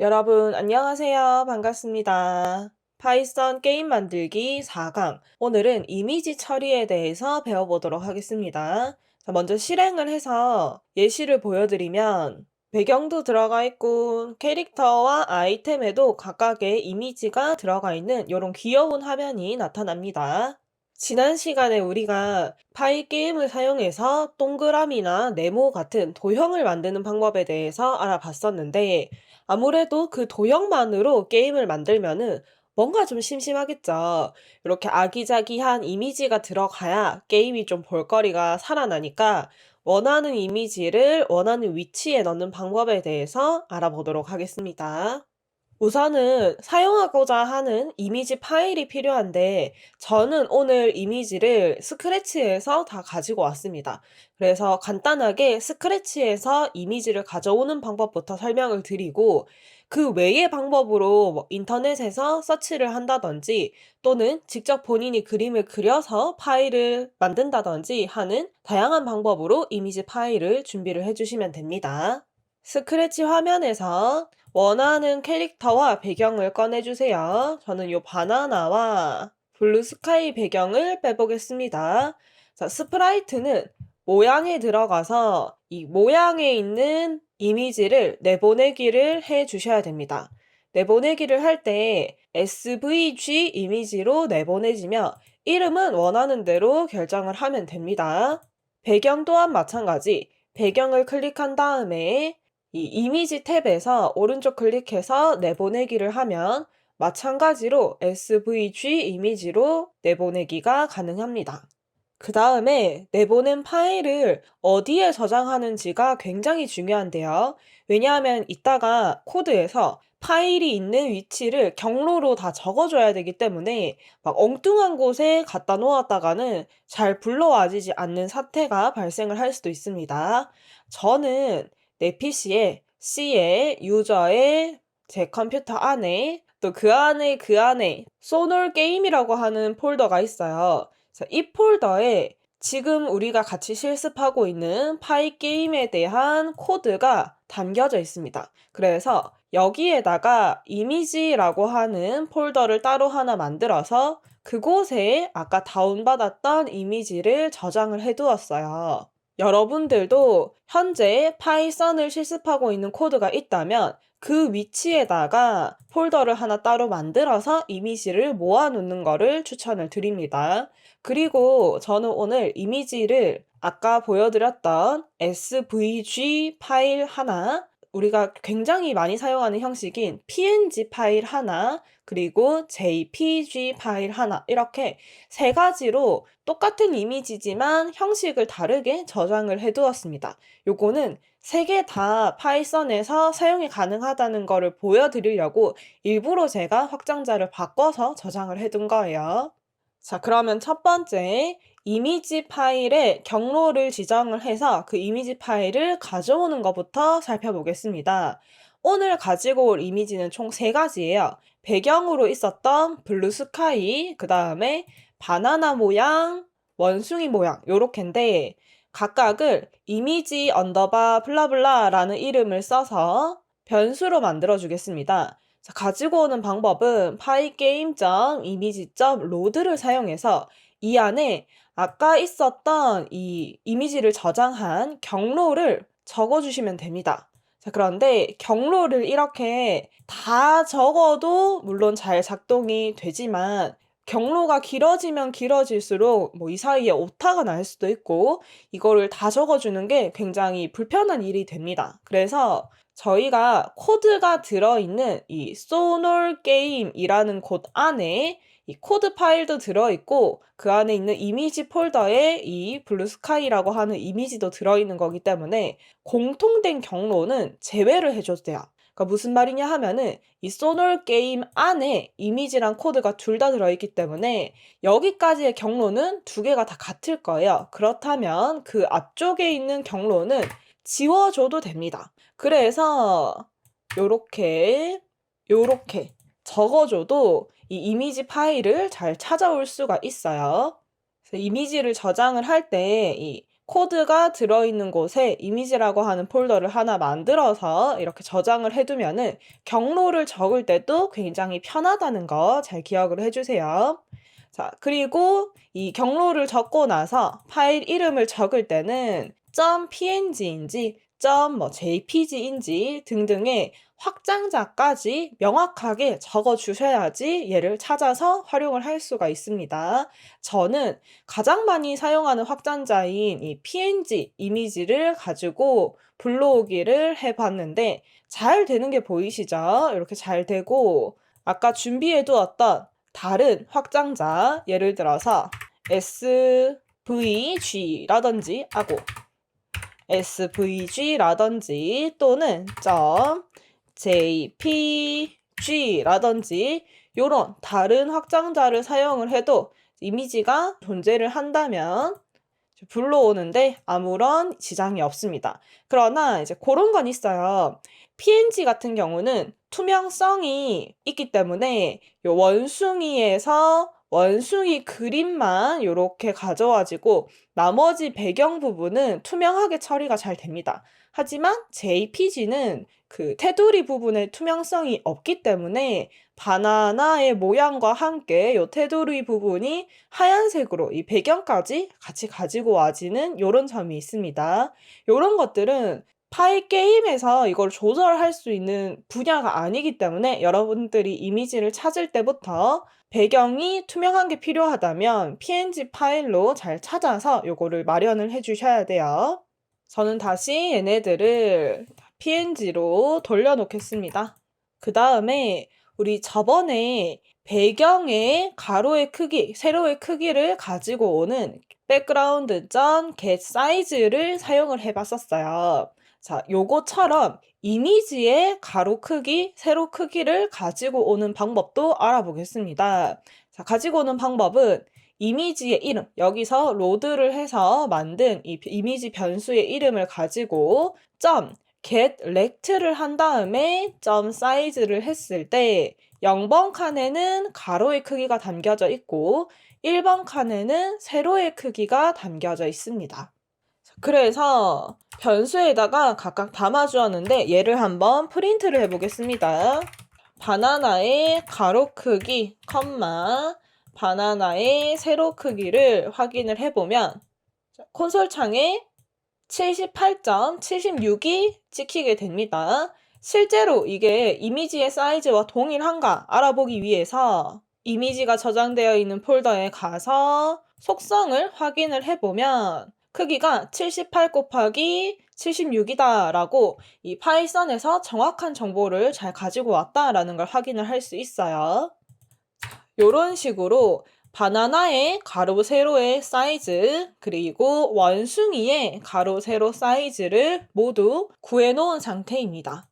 여러분, 안녕하세요. 반갑습니다. 파이썬 게임 만들기 4강. 오늘은 이미지 처리에 대해서 배워보도록 하겠습니다. 자, 먼저 실행을 해서 예시를 보여드리면 배경도 들어가 있고 캐릭터와 아이템에도 각각의 이미지가 들어가 있는 이런 귀여운 화면이 나타납니다. 지난 시간에 우리가 파이 게임을 사용해서 동그라미나 네모 같은 도형을 만드는 방법에 대해서 알아봤었는데 아무래도 그 도형만으로 게임을 만들면은 뭔가 좀 심심하겠죠. 이렇게 아기자기한 이미지가 들어가야 게임이 좀 볼거리가 살아나니까 원하는 이미지를 원하는 위치에 넣는 방법에 대해서 알아보도록 하겠습니다. 우선은 사용하고자 하는 이미지 파일이 필요한데 저는 오늘 이미지를 스크래치에서 다 가지고 왔습니다. 그래서 간단하게 스크래치에서 이미지를 가져오는 방법부터 설명을 드리고 그 외의 방법으로 뭐 인터넷에서 서치를 한다든지 또는 직접 본인이 그림을 그려서 파일을 만든다든지 하는 다양한 방법으로 이미지 파일을 준비를 해주시면 됩니다. 스크래치 화면에서 원하는 캐릭터와 배경을 꺼내주세요. 저는 요 바나나와 블루 스카이 배경을 빼보겠습니다. 자, 스프라이트는 모양에 들어가서 이 모양에 있는 이미지를 내보내기를 해 주셔야 됩니다. 내보내기를 할 때 svg 이미지로 내보내지며 이름은 원하는 대로 결정을 하면 됩니다. 배경 또한 마찬가지. 배경을 클릭한 다음에 이 이미지 탭에서 오른쪽 클릭해서 내보내기를 하면 마찬가지로 svg 이미지로 내보내기가 가능합니다. 그 다음에 내보낸 파일을 어디에 저장하는지가 굉장히 중요한데요. 왜냐하면 이따가 코드에서 파일이 있는 위치를 경로로 다 적어줘야 되기 때문에 막 엉뚱한 곳에 갖다 놓았다가는 잘 불러와지지 않는 사태가 발생을 할 수도 있습니다. 저는 내 PC에 C에 유저의 제 컴퓨터 안에 또 그 안에 그 안에 소놀 게임이라고 하는 폴더가 있어요. 이 폴더에 지금 우리가 같이 실습하고 있는 파이 게임에 대한 코드가 담겨져 있습니다. 그래서 여기에다가 이미지라고 하는 폴더를 따로 하나 만들어서 그곳에 아까 다운받았던 이미지를 저장을 해 두었어요. 여러분들도 현재 파이썬을 실습하고 있는 코드가 있다면 그 위치에다가 폴더를 하나 따로 만들어서 이미지를 모아 놓는 거를 추천을 드립니다. 그리고 저는 오늘 이미지를 아까 보여드렸던 svg 파일 하나 우리가 굉장히 많이 사용하는 형식인 png 파일 하나, 그리고 jpg 파일 하나, 이렇게 세 가지로 똑같은 이미지지만 형식을 다르게 저장을 해 두었습니다. 요거는 세 개 다 파이썬에서 사용이 가능하다는 거를 보여드리려고 일부러 제가 확장자를 바꿔서 저장을 해둔 거예요. 자, 그러면 첫 번째, 이미지 파일에 경로를 지정을 해서 그 이미지 파일을 가져오는 것부터 살펴보겠습니다. 오늘 가지고 올 이미지는 총 세 가지예요. 배경으로 있었던 블루 스카이, 그 다음에 바나나 모양, 원숭이 모양, 요렇게인데 각각을 이미지 언더바 블라블라라는 이름을 써서 변수로 만들어 주겠습니다. 자, 가지고 오는 방법은 파이게임.이미지.로드를 사용해서 이 안에 아까 있었던 이 이미지를 저장한 경로를 적어주시면 됩니다. 자, 그런데 경로를 이렇게 다 적어도 물론 잘 작동이 되지만 경로가 길어지면 길어질수록 뭐 이 사이에 오타가 날 수도 있고 이거를 다 적어주는 게 굉장히 불편한 일이 됩니다. 그래서 저희가 코드가 들어있는 이 소놀 게임이라는 곳 안에 이 코드 파일도 들어있고 그 안에 있는 이미지 폴더에 이 블루스카이라고 하는 이미지도 들어있는 거기 때문에 공통된 경로는 제외를 해줬대요. 그러니까 무슨 말이냐 하면은 이 소놀 게임 안에 이미지랑 코드가 둘 다 들어있기 때문에 여기까지의 경로는 두 개가 다 같을 거예요. 그렇다면 그 앞쪽에 있는 경로는 지워줘도 됩니다. 그래서 요렇게 요렇게 적어줘도 이 이미지 파일을 잘 찾아올 수가 있어요. 이미지를 저장을 할 때 이 코드가 들어있는 곳에 이미지라고 하는 폴더를 하나 만들어서 이렇게 저장을 해두면은 경로를 적을 때도 굉장히 편하다는 거 잘 기억을 해주세요. 자, 그리고 이 경로를 적고 나서 파일 이름을 적을 때는 .png인지 뭐 .jpg인지 등등의 확장자까지 명확하게 적어 주셔야지 얘를 찾아서 활용을 할 수가 있습니다. 저는 가장 많이 사용하는 확장자인 이 png 이미지를 가지고 불러오기를 해 봤는데 잘 되는 게 보이시죠? 이렇게 잘 되고 아까 준비해 두었던 다른 확장자 예를 들어서 svg라든지 하고 svg라든지 또는 .jpg라든지 이런 다른 확장자를 사용을 해도 이미지가 존재를 한다면 불러오는데 아무런 지장이 없습니다. 그러나 이제 그런 건 있어요. PNG 같은 경우는 투명성이 있기 때문에 요 원숭이에서 원숭이 그림만 이렇게 가져와지고 나머지 배경 부분은 투명하게 처리가 잘 됩니다. 하지만 JPG는 그 테두리 부분에 투명성이 없기 때문에 바나나의 모양과 함께 이 테두리 부분이 하얀색으로 이 배경까지 같이 가지고 와지는 이런 점이 있습니다. 이런 것들은 파일 게임에서 이걸 조절할 수 있는 분야가 아니기 때문에 여러분들이 이미지를 찾을 때부터 배경이 투명한 게 필요하다면 png 파일로 잘 찾아서 요거를 마련을 해 주셔야 돼요. 저는 다시 얘네들을 png로 돌려놓겠습니다. 그 다음에 우리 저번에 배경의 가로의 크기, 세로의 크기를 가지고 오는 background.get size를 사용을 해봤었어요. 자, 요거처럼 이미지의 가로 크기, 세로 크기를 가지고 오는 방법도 알아보겠습니다. 자, 가지고 오는 방법은 이미지의 이름, 여기서 로드를 해서 만든 이 이미지 변수의 이름을 가지고 점 get rect를 한 다음에 점 size를 했을 때 0번 칸에는 가로의 크기가 담겨져 있고 1번 칸에는 세로의 크기가 담겨져 있습니다. 그래서 변수에다가 각각 담아 주었는데 얘를 한번 프린트를 해 보겠습니다. 바나나의 가로 크기, 컴마, 바나나의 세로 크기를 확인을 해보면 콘솔 창에 78.76이 찍히게 됩니다. 실제로 이게 이미지의 사이즈와 동일한가 알아보기 위해서 이미지가 저장되어 있는 폴더에 가서 속성을 확인을 해보면 크기가 78 곱하기 76이다 라고 이 파이썬에서 정확한 정보를 잘 가지고 왔다라는 걸 확인을 할 수 있어요. 이런 식으로 바나나의 가로 세로의 사이즈 그리고 원숭이의 가로 세로 사이즈를 모두 구해 놓은 상태입니다.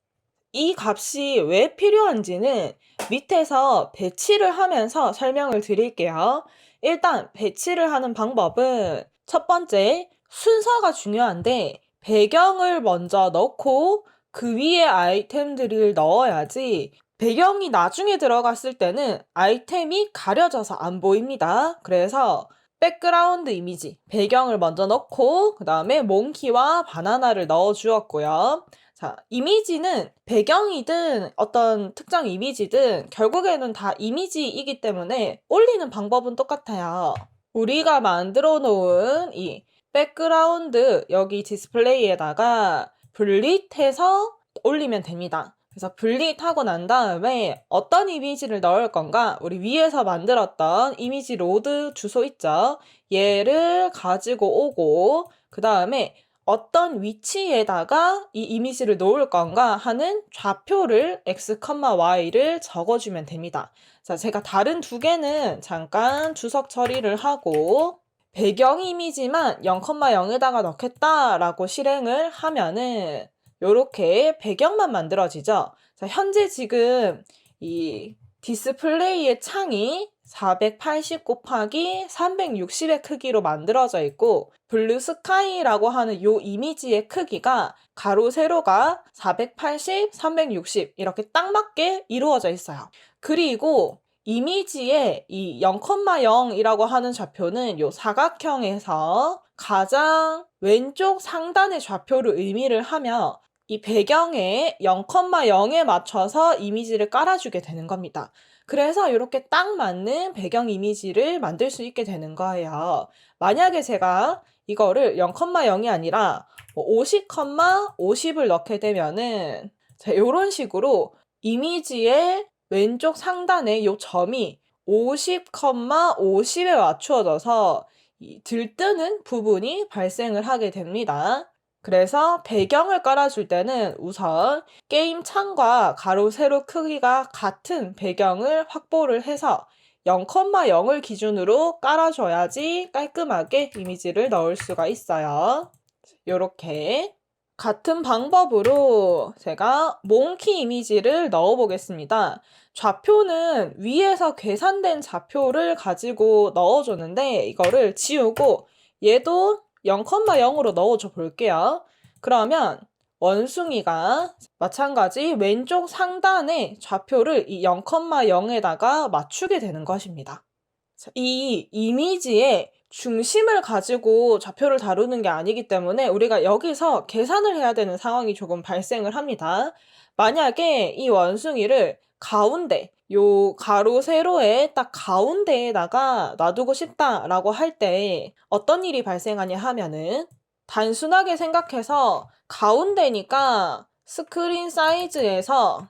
이 값이 왜 필요한지는 밑에서 배치를 하면서 설명을 드릴게요. 일단 배치를 하는 방법은 첫 번째 순서가 중요한데 배경을 먼저 넣고 그 위에 아이템들을 넣어야지 배경이 나중에 들어갔을 때는 아이템이 가려져서 안 보입니다. 그래서 백그라운드 이미지, 배경을 먼저 넣고 그 다음에 몽키와 바나나를 넣어 주었고요. 자, 이미지는 배경이든 어떤 특정 이미지든 결국에는 다 이미지이기 때문에 올리는 방법은 똑같아요. 우리가 만들어 놓은 이 백그라운드 여기 디스플레이에다가 분릿해서 올리면 됩니다. 그래서 분릿하고 난 다음에 어떤 이미지를 넣을 건가? 우리 위에서 만들었던 이미지 로드 주소 있죠? 얘를 가지고 오고 그 다음에 어떤 위치에다가 이 이미지를 놓을 건가 하는 좌표를 x, y를 적어주면 됩니다. 자, 제가 다른 두 개는 잠깐 주석 처리를 하고 배경 이미지만 0,0에다가 넣겠다라고 실행을 하면은 이렇게 배경만 만들어지죠. 자, 현재 지금 이 디스플레이의 창이 480 곱하기 360의 크기로 만들어져 있고 블루 스카이라고 하는 이 이미지의 크기가 가로 세로가 480, 360 이렇게 딱 맞게 이루어져 있어요. 그리고 이미지의 이 0,0이라고 하는 좌표는 요 사각형에서 가장 왼쪽 상단의 좌표를 의미를 하며 이 배경에 0,0에 맞춰서 이미지를 깔아주게 되는 겁니다. 그래서 이렇게 딱 맞는 배경 이미지를 만들 수 있게 되는 거예요. 만약에 제가 이거를 0,0이 아니라 50, 50을 넣게 되면은 자, 이런 식으로 이미지의 왼쪽 상단에 이 점이 50, 50에 맞추어져서 이 들뜨는 부분이 발생을 하게 됩니다. 그래서 배경을 깔아줄 때는 우선 게임 창과 가로, 세로 크기가 같은 배경을 확보를 해서 0,0을 기준으로 깔아줘야지 깔끔하게 이미지를 넣을 수가 있어요. 이렇게 같은 방법으로 제가 몽키 이미지를 넣어 보겠습니다. 좌표는 위에서 계산된 좌표를 가지고 넣어줬는데 이거를 지우고 얘도 0,0으로 넣어줘 볼게요. 그러면 원숭이가 마찬가지 왼쪽 상단에 좌표를 이 0,0에다가 맞추게 되는 것입니다. 이 이미지의 중심을 가지고 좌표를 다루는 게 아니기 때문에 우리가 여기서 계산을 해야 되는 상황이 조금 발생을 합니다. 만약에 이 원숭이를 가운데 요 가로 세로의 딱 가운데에다가 놔두고 싶다라고 할 때 어떤 일이 발생하냐 하면은 단순하게 생각해서 가운데니까 스크린 사이즈에서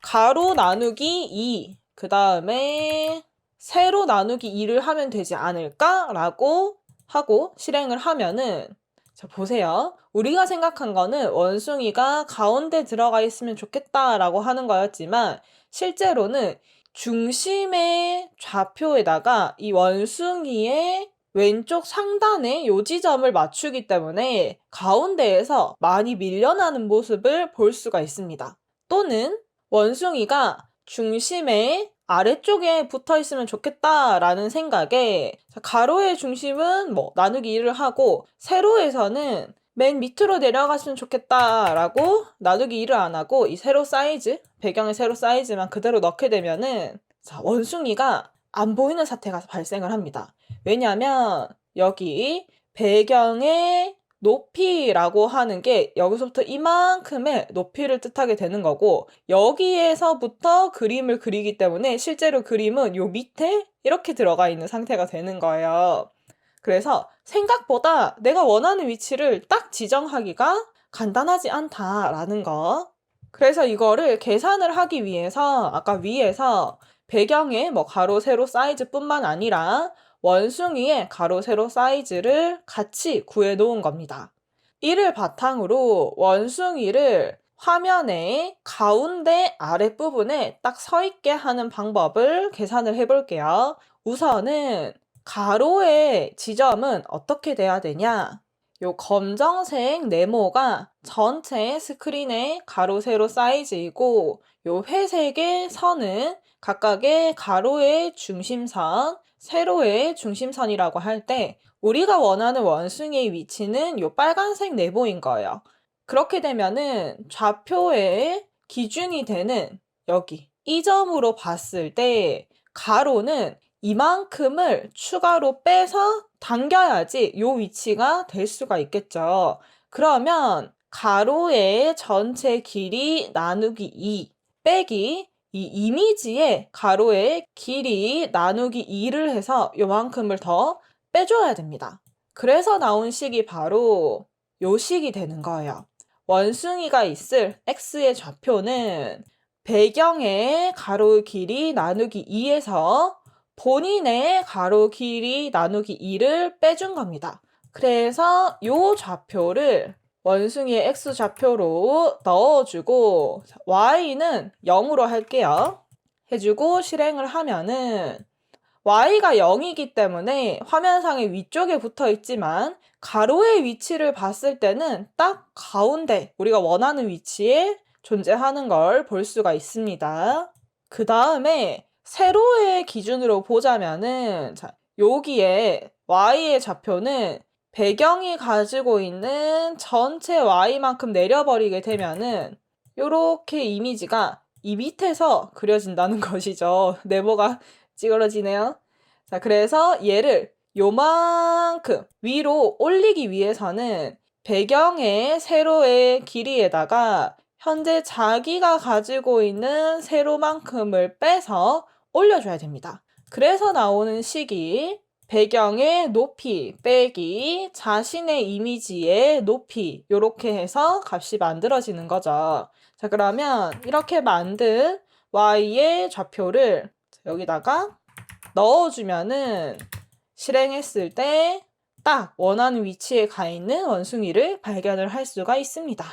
가로 나누기 2, 그 다음에 세로 나누기 2를 하면 되지 않을까라고 하고 실행을 하면은 자 보세요. 우리가 생각한 거는 원숭이가 가운데 들어가 있으면 좋겠다라고 하는 거였지만 실제로는 중심의 좌표에다가 이 원숭이의 왼쪽 상단에 요 지점을 맞추기 때문에 가운데에서 많이 밀려나는 모습을 볼 수가 있습니다. 또는 원숭이가 중심의 아래쪽에 붙어 있으면 좋겠다라는 생각에 가로의 중심은 뭐 나누기 1을 하고 세로에서는 맨 밑으로 내려갔으면 좋겠다라고 나누기 1을 안 하고 이 세로 사이즈 배경의 세로 사이즈만 그대로 넣게 되면은 자, 원숭이가 안 보이는 사태가 발생을 합니다. 왜냐하면 여기 배경의 높이라고 하는 게 여기서부터 이만큼의 높이를 뜻하게 되는 거고 여기에서부터 그림을 그리기 때문에 실제로 그림은 요 밑에 이렇게 들어가 있는 상태가 되는 거예요. 그래서 생각보다 내가 원하는 위치를 딱 지정하기가 간단하지 않다라는 거. 그래서 이거를 계산을 하기 위해서 아까 위에서 배경의 뭐 가로, 세로 사이즈뿐만 아니라 원숭이의 가로, 세로 사이즈를 같이 구해 놓은 겁니다. 이를 바탕으로 원숭이를 화면의 가운데 아랫부분에 딱 서 있게 하는 방법을 계산을 해 볼게요. 우선은 가로의 지점은 어떻게 돼야 되냐? 요 검정색 네모가 전체 스크린의 가로, 세로 사이즈이고 요 회색의 선은 각각의 가로의 중심선, 세로의 중심선이라고 할 때 우리가 원하는 원숭이의 위치는 요 빨간색 네모인 거예요. 그렇게 되면은 좌표의 기준이 되는 여기 이 점으로 봤을 때 가로는 이만큼을 추가로 빼서 당겨야지 요 위치가 될 수가 있겠죠. 그러면 가로의 전체 길이 나누기 2 빼기 이 이미지의 가로의 길이 나누기 2를 해서 요만큼을 더 빼줘야 됩니다. 그래서 나온 식이 바로 요 식이 되는 거예요. 원숭이가 있을 x의 좌표는 배경의 가로 길이 나누기 2에서 본인의 가로 길이 나누기 2를 빼준 겁니다. 그래서 요 좌표를 원숭이의 x 좌표로 넣어주고 y는 0으로 할게요. 해주고 실행을 하면은 y가 0이기 때문에 화면상의 위쪽에 붙어 있지만 가로의 위치를 봤을 때는 딱 가운데 우리가 원하는 위치에 존재하는 걸 볼 수가 있습니다. 그 다음에 세로의 기준으로 보자면은 자, 여기에 y의 좌표는 배경이 가지고 있는 전체 y만큼 내려버리게 되면은 이렇게 이미지가 이 밑에서 그려진다는 것이죠. 네모가 찌그러지네요. 자, 그래서 얘를 요만큼 위로 올리기 위해서는 배경의 세로의 길이에다가 현재 자기가 가지고 있는 세로만큼을 빼서 올려줘야 됩니다. 그래서 나오는 식이 배경의 높이 빼기 자신의 이미지의 높이 이렇게 해서 값이 만들어지는 거죠. 자 그러면 이렇게 만든 y의 좌표를 여기다가 넣어주면은 실행했을 때 딱 원하는 위치에 가 있는 원숭이를 발견을 할 수가 있습니다.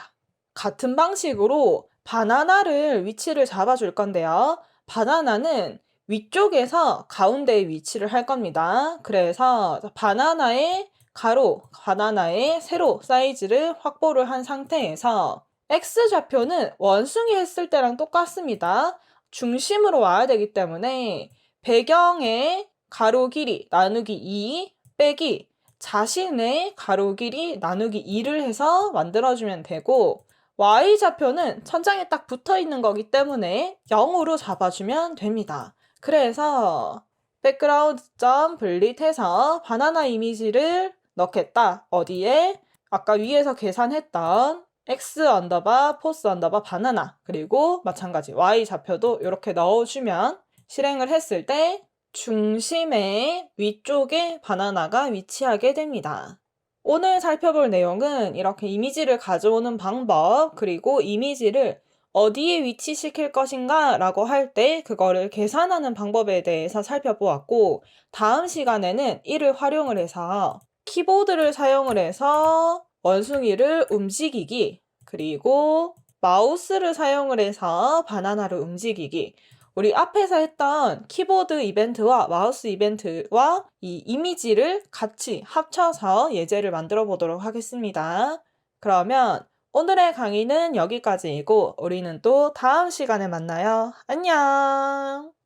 같은 방식으로 바나나를 위치를 잡아줄 건데요. 바나나는 위쪽에서 가운데에 위치를 할 겁니다. 그래서 바나나의 가로, 바나나의 세로 사이즈를 확보를 한 상태에서 X좌표는 원숭이 했을 때랑 똑같습니다. 중심으로 와야 되기 때문에 배경의 가로 길이 나누기 2 빼기 자신의 가로 길이 나누기 2를 해서 만들어주면 되고 y좌표는 천장에 딱 붙어 있는 거기 때문에 0으로 잡아주면 됩니다. 그래서 백그라운드 점 블릿해서 바나나 이미지를 넣겠다. 어디에? 아까 위에서 계산했던 x 언더바 포스 언더바 바나나 그리고 마찬가지 y 좌표도 이렇게 넣어주면 실행을 했을 때 중심의 위쪽에 바나나가 위치하게 됩니다. 오늘 살펴볼 내용은 이렇게 이미지를 가져오는 방법, 그리고 이미지를 어디에 위치시킬 것인가 라고 할 때 그거를 계산하는 방법에 대해서 살펴보았고, 다음 시간에는 이를 활용을 해서 키보드를 사용을 해서 원숭이를 움직이기, 그리고 마우스를 사용을 해서 바나나를 움직이기, 우리 앞에서 했던 키보드 이벤트와 마우스 이벤트와 이 이미지를 같이 합쳐서 예제를 만들어 보도록 하겠습니다. 그러면 오늘의 강의는 여기까지이고 우리는 또 다음 시간에 만나요. 안녕!